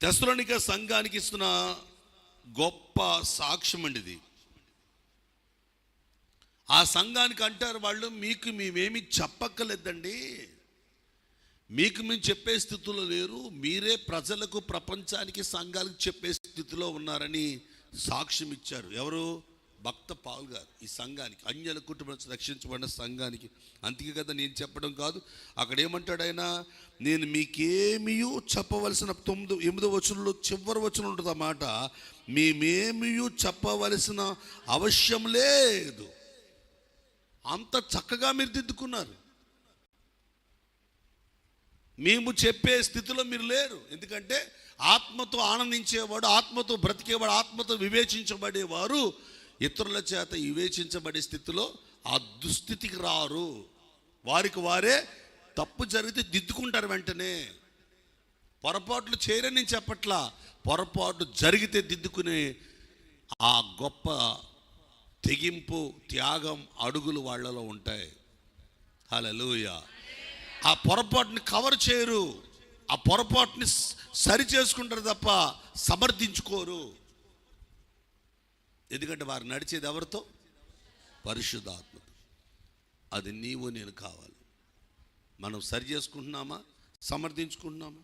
తెసలోనిక సంఘానికి ఇస్తున్న గొప్ప సాక్ష్యం అండి ఇది. ఆ సంఘానికి అంటారు వాళ్ళు మీకు మేమేమి చెప్పక్కర్లేదండి. మీకు మేము చెప్పే స్థితిలో లేరు. మీరే ప్రజలకు ప్రపంచానికి సంఘాలకు చెప్పే స్థితిలో ఉన్నారని సాక్ష్యం ఇచ్చారు. ఎవరు? భక్త పాల్ గారు ఈ సంఘానికి అన్యుల కుటుంబం రక్షించబడిన సంఘానికి. అందుకే కదా నేను చెప్పడం కాదు. అక్కడ ఏమంటాడు ఆయన నేను మీకేమియూ చెప్పవలసిన తొమ్మిది ఎనిమిది వచనంలో చివరి వచనం ఉంటుంది ఆ మాట. చెప్పవలసిన అవశ్యం లేదు. అంత చక్కగా మీరు దిద్దుకున్నారు. మేము చెప్పే స్థితిలో మీరు లేరు. ఎందుకంటే ఆత్మతో ఆనందించేవాడు ఆత్మతో బ్రతికేవాడు ఆత్మతో వివేచించబడేవారు. ఇతరుల చేత వివేచించబడే స్థితిలో ఆ దుస్థితికి రారు. వారికి వారే తప్పు జరిగితే దిద్దుకుంటారు వెంటనే. పొరపాట్లు చేయరని చెప్పట్లా. పొరపాటు జరిగితే దిద్దుకునే ఆ గొప్ప తెగింపు త్యాగం అడుగులు వాళ్ళలో ఉంటాయి. హల్లెలూయా. ఆ పొరపాటుని కవర్ చేయరు. ఆ పొరపాటుని సరి చేసుకుంటారు తప్ప సమర్థించుకోరు. ఎందుకంటే వారు నడిచేది ఎవరితో? పరిశుద్ధాత్మతో. అది నీవు నేను కావాలి. మనం సరి చేసుకుంటున్నామా? సమర్థించుకుంటున్నామా?